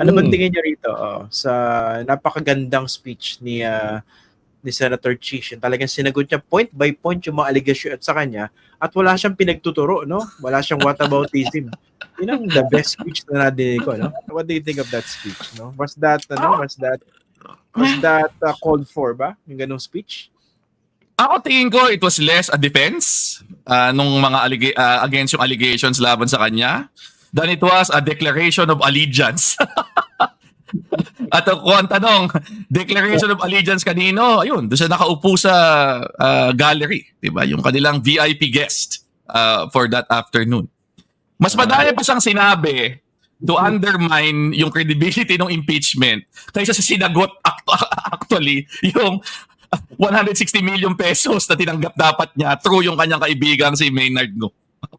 Ano bang Mm. tingin niyo rito oh, sa napakagandang speech ni ah, ni Senator Chish? Yung Talagang sinagot niya point by point yung mga allegation at sa kanya at wala siyang pinagtuturo, no? Wala siyang whataboutism. Yun ang the best speech na nadinig ko, no? What do you think of that speech, no? Was that, ano, was that, was that uh, called for ba? Yung ganong speech? Ako tingin ko it was less a defense uh, nung mga allega- ah, against yung allegations laban sa kanya than it was a declaration of allegiance. At kung ang tanong, declaration of allegiance kanino? Ayun, doon siya nakaupo sa ah, gallery, 'di ba? Yung kanilang VIP guest ah, for that afternoon. Mas madami pa siyang sinabi to undermine yung credibility ng impeachment kaysa sa sinagot act- actually yung 160 million pesos na tinanggap dapat niya through yung kanyang kaibigang si Maynard Ngo.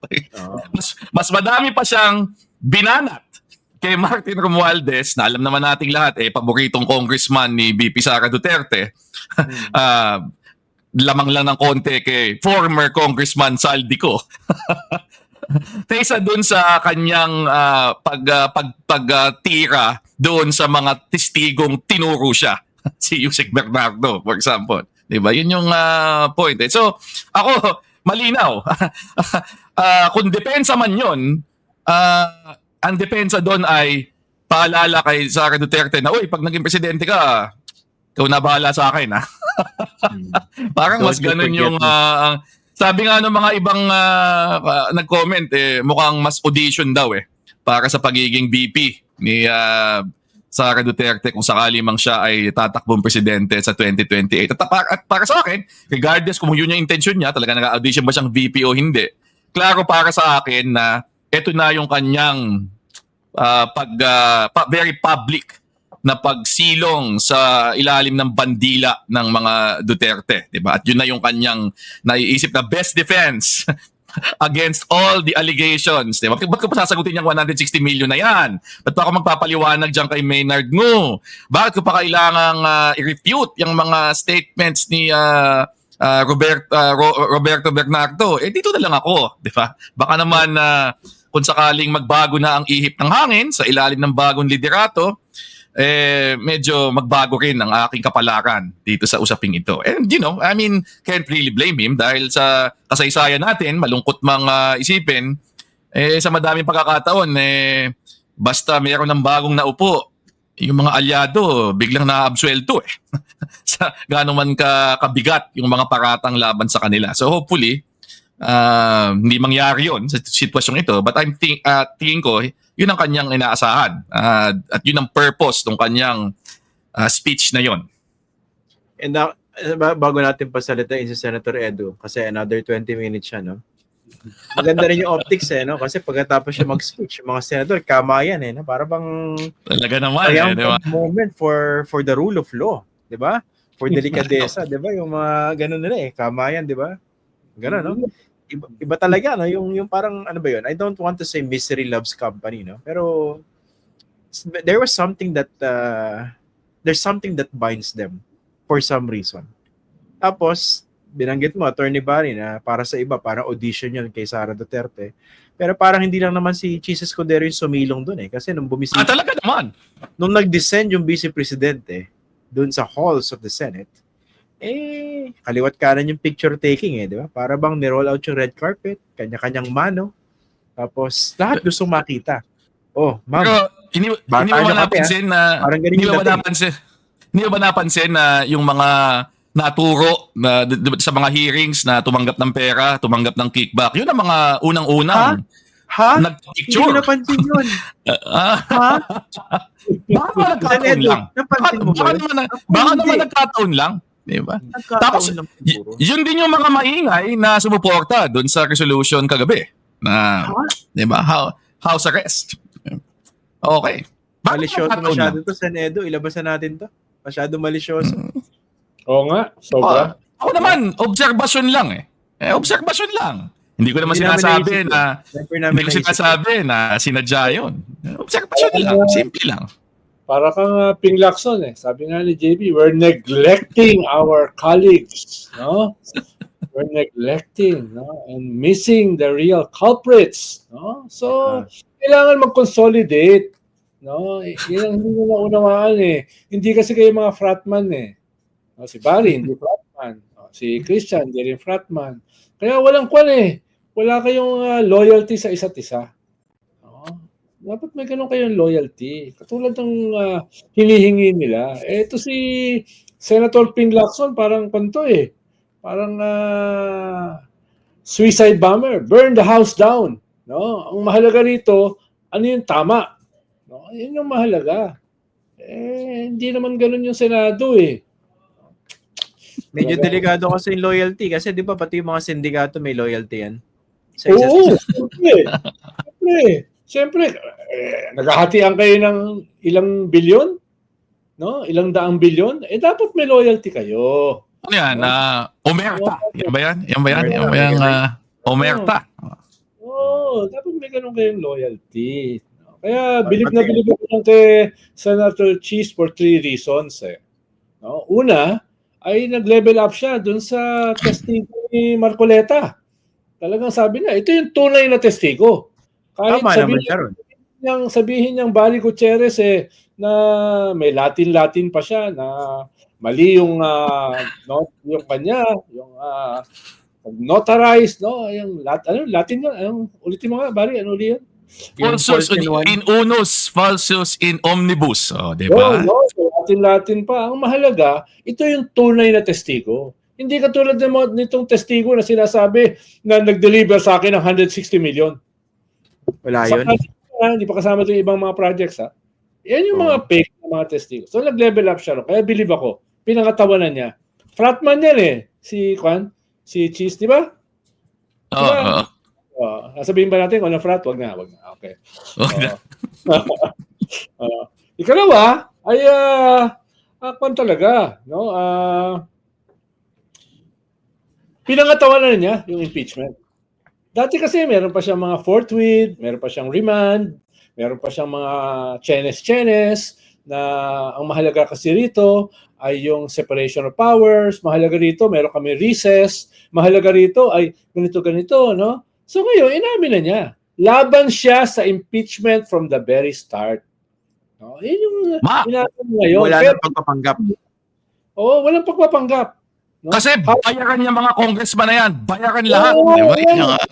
Okay. Oo. Mas, mas madami pa siyang binanat kay Martin Romualdez na alam naman nating lahat eh paboritong congressman ni BP Sara Duterte. Ah, lamang lang ng konti kay former congressman Saldico. Kaysa dun sa kanyang ah, pag ah, pag pag ah, tira doon sa mga testigong tinuro siya. si Yusek Bernardo, for example. 'Di ba? Yun yung ah, point. Eh. So, ako malinaw. Ah, kung depensa man 'yon, ah, ang depensa doon ay paalala kay Sara Duterte na, uy, pag naging presidente ka, ikaw na bahala sa akin, ha? Parang Don't mas ganun yung, ang- sabi nga ng mga ibang ah, ah, nag-comment, eh, mukhang mas audition daw eh, para sa pagiging VP ni ah, Sara Duterte kung sakali mang siya ay tatakbong presidente sa 2028. At, para, at para sa akin, regardless kung yun yung intention niya, talaga nag-audition ba siyang VP o hindi, klaro para sa akin na ito na yung kanyang ah, pag ah, pa- very public na pagsilong sa ilalim ng bandila ng mga Duterte, 'di ba? At yun na yung kanyang naiisip na best defense against all the allegations, 'di ba? Ba't ko pa sasagutin yung 160 million na 'yan? Ba't pa ako magpapaliwanag diyan kay Maynard Ngo? Bakit ko pa kailangang ah, i-refute yung mga statements ni ah, ah, Robert, ah, Ro- Roberto Bernardo? Eh dito na lang ako, 'di ba? Baka naman na kung sakaling magbago na ang ihip ng hangin sa ilalim ng bagong liderato, eh medyo magbago rin ang aking kapalaran dito sa usaping ito. And you know, I mean, can't really blame him dahil sa kasaysayan natin, malungkot mga isipin, eh sa madaming pagkakataon, eh basta mayroon ng bagong naupo, yung mga alyado biglang naabsuelto eh. sa gaano man ka kabigat yung mga paratang laban sa kanila. So hopefully, ah, hindi mangyari yon sa sitwasyong ito. But I'm think, ah, tingin ko, yun ang kanyang inaasahan. Ah, at yun ang purpose ng kanyang ah, speech na yon. And now, ba- bago natin pasalitain si Senator Edu, kasi another 20 minutes siya, no? Maganda rin yung optics eh, no? Kasi pagkatapos siya mag-speech, yung mga senator, kamayan eh, no? Para bang Talaga naman, eh, di ba? moment for for the rule of law, di ba? For delikadesa, di ba? Yung mga ganun nila eh, kamayan, di ba? Ganun, no? Iba, iba talaga, no? Yung, yung parang, ano ba yun? I don't want to say misery loves company, no? Pero there was something that, uh, there's something that binds them for some reason. Tapos, binanggit mo, Attorney Barry, na para sa iba, parang audition yun kay Sara Duterte. Pero parang hindi lang naman si Chis Escudero yung sumilong dun eh. Kasi nung Ah, bumisita, talaga naman. nung nag-descend yung vice presidente dun sa halls of the Senate, eh, kaliwat kanan yung picture taking eh, di ba? Para bang ni-roll out yung red carpet, kanya-kanyang mano, tapos lahat gustong makita. Oh, ma'am, Pero hindi, hindi mo kasi, napansin na hindi mo napansin hindi mo ba napansin na yung mga naturo na sa mga hearings na tumanggap ng pera, tumanggap ng kickback, yun ang mga unang-unang Ha? Hindi ko nag-picture. napansin yun. Ah, Ha? baka naman nagkataon lang. Baka, naman, baka hindi. naman nagkataon lang. Di ba? Tapos, Y- yun din yung mga maingay na sumuporta doon sa resolution kagabi. Na, Ha? di ba? How- house arrest. Okay. Bakit Malisyoso masyado lang? to, Senedo. Ilabas na natin to. Masyado malisyoso. Oo nga, sobra. Ah, ako naman, observation lang eh. Eh, observation lang. Hindi ko naman Hindi sinasabi na, namin hindi ko sinasabi na sinadya yun. Observation lang. Simple lang. Para kang uh, Ping Lacson eh. Sabi nga ni JB, we're neglecting our colleagues, no? We're neglecting, no? And missing the real culprits, no? So, Ah. kailangan mag-consolidate No? Yan ang hindi mo naunawaan eh. Hindi kasi kayo mga fratman eh. No, si Barry, hindi fratman. No, si Christian, hindi rin fratman. Kaya walang kwan eh. Wala kayong ah, loyalty sa isa't isa. Dapat may ganun kayong loyalty. Katulad ng ah, hinihingi nila. Eh, ito si Senator Ping Lacson, parang kwanto eh. Parang ah, suicide bomber. Burn the house down. No? Ang mahalaga rito, ano yung tama? No? Yun yung mahalaga. Eh, hindi naman ganun yung Senado eh. Medyo delikado kasi yung loyalty. Kasi di ba pati yung mga sindikato may loyalty yan. Sa Oo, siyempre. Siyempre. Siyempre, eh, naghahatian kayo ng ilang bilyon? No? Ilang daang bilyon? Eh, dapat may loyalty kayo. Ano yan? Ah, omerta. Yan ba yan? Yan ba yan? Yan ba yan? ah, omerta. Oo, dapat may ganun kayong loyalty. Kaya bilib na bilib ako lang kay Senator Cheese for three reasons. Eh. No? Una, ay nag-level up siya dun sa testigo ni Marcoleta. Talagang sabi na, ito yung tunay na testigo. Kahit Tama naman sabihin siya ron. niyang, sabihin niyang Barry Gutierrez eh, na may Latin-Latin pa siya, na mali yung, ah, no, yung kanya, yung uh, notarized, no? Yung lat, ano, Latin yun? Anong, ulitin mo nga, Barry, ano ulit yun? Yung Falsus in in unus, falsus in omnibus. Oh, di No, ba? no, so Latin-Latin pa. Ang mahalaga, ito yung tunay na testigo. Hindi katulad ng nitong testigo na sinasabi na nag-deliver sa akin ng 160 million. Wala Sa yun. project na, hindi pa kasama ito yung ibang mga projects ha. Yan yung mga fake na mga testigo. So nag-level up siya. ro. Kaya believe ako, pinangatawanan niya. Fratman yan eh. Si Kwan, si Cheese, di ba? Oo, oo. Uh, sabihin ba natin kung ano frat? Wag na, wag na. Okay. Wag na. uh, ikalawa ay ah uh, kwan talaga, no? Ah pinangatawanan niya yung impeachment. Dati kasi meron pa siyang mga forthwith, meron pa siyang remand, meron pa siyang mga chenes-chenes na ang mahalaga kasi rito ay yung separation of powers, mahalaga rito meron kami recess, mahalaga rito ay ganito-ganito, no? So ngayon, inamin na niya. Laban siya sa impeachment from the very start. No? Yun yung Ma, inamin ngayon. Wala Pero, nang pagpapanggap. oh, walang pagpapanggap. No? kasi bayaran niya mga congressman na yan. Bayaran lahat. Oo, Di ba? yan. Yung, ah,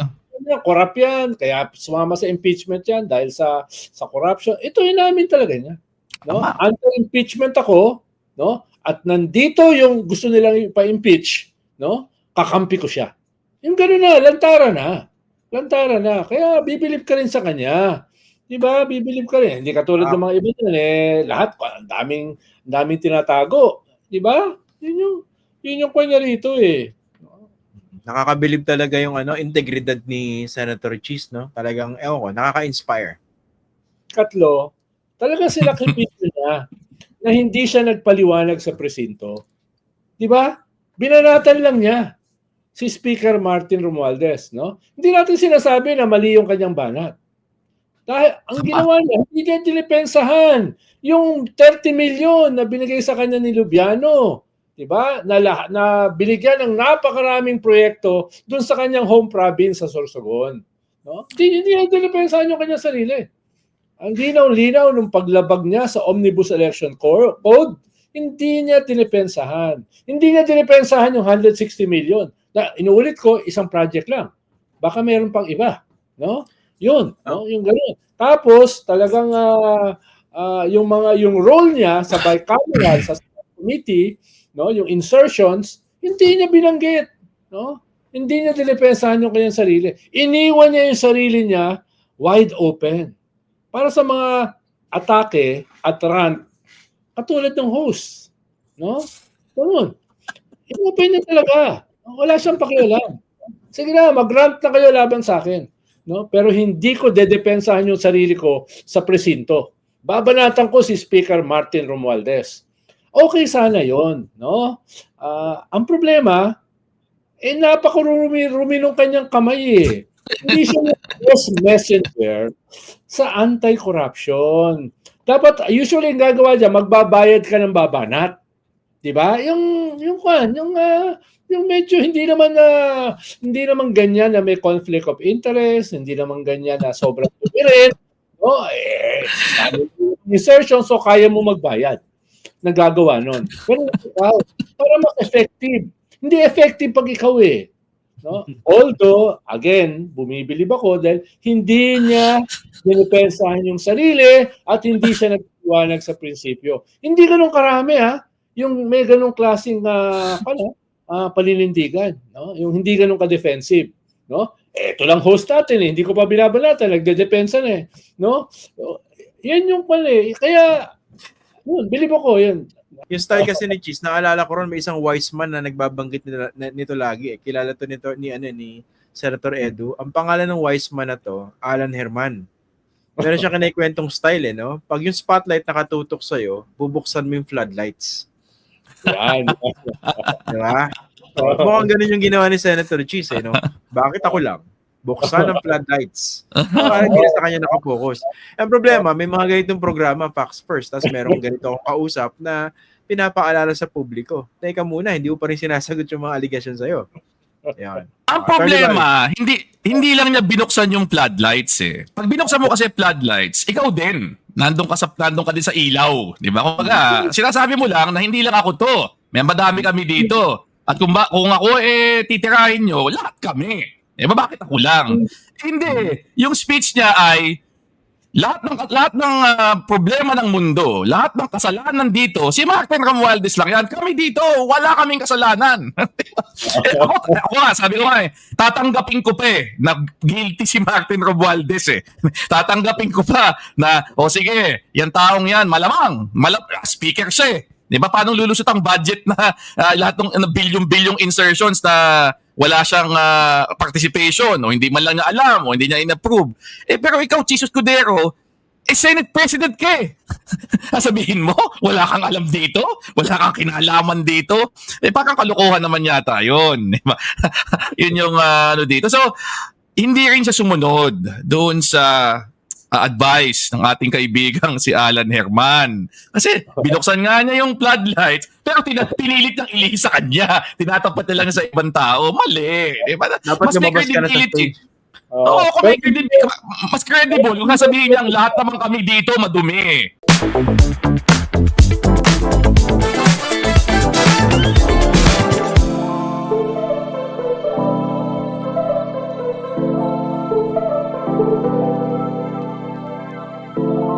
Yan, corrupt yan. Kaya sumama sa impeachment yan dahil sa sa corruption. Ito inamin talaga niya. No? Anti-impeachment ako, no? At nandito yung gusto nilang pa-impeach, no? Kakampi ko siya. Yung gano'n na, lantara na. Lantara na. Kaya bibilib ka rin sa kanya. 'Di ba? Bibilib ka rin. Hindi katulad Ah. ng mga iba dyan, eh lahat ang daming ang daming tinatago, 'di ba? Yun yung yun yung kanya rito eh. Nakakabilib talaga yung ano, integridad ni Senator Cheese, no? Talagang, ewan ko, nakaka-inspire. Katlo, talaga sila kripisyo niya na hindi siya nagpaliwanag sa presinto. Di ba? Binanatan lang niya si Speaker Martin Romualdez, no? Hindi natin sinasabi na mali yung kanyang banat. Dahil ang ginawa niya, hindi niya dinipensahan yung 30 million na binigay sa kanya ni Lubiano. 'Di ba? Na, na binigyan ng napakaraming proyekto doon sa kanyang home province sa Sorsogon. No? Hindi, hindi niya dinipensahan yung kanyang sarili. Ang linaw-linaw nung paglabag niya sa Omnibus Election Co- Code, hindi niya dinipensahan. Hindi niya dinipensahan yung 160 million. Na, inuulit ko, isang project lang. Baka meron pang iba. No? Yun. No? Yung ganun. Tapos, talagang ah, ah, yung mga yung role niya sa bicameral, sa committee, no, yung insertions, hindi niya binanggit, no? Hindi niya dinipensahan yung kanyang sarili. Iniwan niya yung sarili niya wide open. Para sa mga atake at rant, katulad ng host, no? Ganun. Inopen niya talaga. Wala siyang pakialam. Sige na, mag-rant na kayo laban sa akin. No? Pero hindi ko dedepensahan yung sarili ko sa presinto. Babanatan ko si Speaker Martin Romualdez. Okay sana yon, no? Ah, ang problema, eh napakarumi-rumi nung kanyang kamay eh. Hindi siya was messenger sa anti-corruption. Dapat, usually ang gagawa dyan, magbabayad ka ng babanat. Di ba? Yung, yung kwan, yung, ah, yung medyo hindi naman na hindi naman ganyan na may conflict of interest, hindi naman ganyan na sobrang tumirin. No, eh, insertion so kaya mo magbayad. Nagagawa nun. Pero ikaw, para mas effective. Hindi effective pag ikaw eh. No? Although, again, bumibilib ako dahil hindi niya dinipensahan yung sarili at hindi siya nagtiwanag sa prinsipyo. Hindi ganun karami ha. Yung may ganung klaseng uh, ano, ah, palinindigan, no? Yung hindi ganun ka-defensive, no? Ito lang host natin eh, hindi ko pa binabalatan, nagdedepensa na eh, no? Yan yung pala eh. Kaya, yun, bilib ako, yun. Yung style kasi ni Cheese, naalala ko ron may isang wise man na nagbabanggit nito, lagi. Eh. Kilala to nito ni ano ni Senator Edu. Ang pangalan ng wise man na to, Alan Herman. Meron siya kinikwentong style eh, no? Pag yung spotlight nakatutok sa'yo, bubuksan mo yung floodlights. Yan. Di ba? Mukhang ganun yung ginawa ni Senator Cheese eh, no? Bakit ako lang? Buksan ang floodlights. Para hindi na sa kanya nakapokus. Ang problema, may mga ganitong programa, Facts First, tapos merong ganito akong kausap na pinapaalala sa publiko. Teka muna, hindi mo pa rin sinasagot yung mga allegation sa'yo. Yan. Ang Ah, problema, hindi hindi lang niya binuksan yung floodlights eh. Pag binuksan mo kasi floodlights, ikaw din. Nandun ka sa nandun ka din sa ilaw, 'di ba? Kumbaga, sinasabi mo lang na hindi lang ako 'to. May madami kami dito. At kung ba, kung ako eh titirahin nyo, lahat kami. Eh ba bakit ako lang? Hindi. Yung speech niya ay lahat ng lahat ng ah, problema ng mundo, lahat ng kasalanan dito, si Martin Romualdez lang yan. Kami dito, wala kaming kasalanan. eh, ako, ako nga, sabi ko nga eh, tatanggapin ko pa eh, na guilty si Martin Romualdez eh. tatanggapin ko pa na, o sige, yan taong yan, malamang, malam, speaker siya eh. Di ba, paano lulusot ang budget na ah, lahat ng uh, bilyong-bilyong insertions na wala siyang ah, participation o hindi man lang niya alam o hindi niya in-approve. Eh pero ikaw, Jesus Cudero, eh Senate President ka eh. Sabihin mo, wala kang alam dito? Wala kang kinalaman dito? Eh parang kalokohan naman yata yun. Yun yung ah, ano dito. So, hindi rin siya sumunod doon sa advice ng ating kaibigang si Alan Herman. Kasi binuksan nga niya yung floodlights, pero tina- pinilit niyang ilihis sa kanya. Tinatapat na lang sa ibang tao. Mali. Eh, ba- Dapat mas may credibility. Oo, Oh, kung may credibility, mas credible kung sasabihin niyang lahat naman kami dito madumi.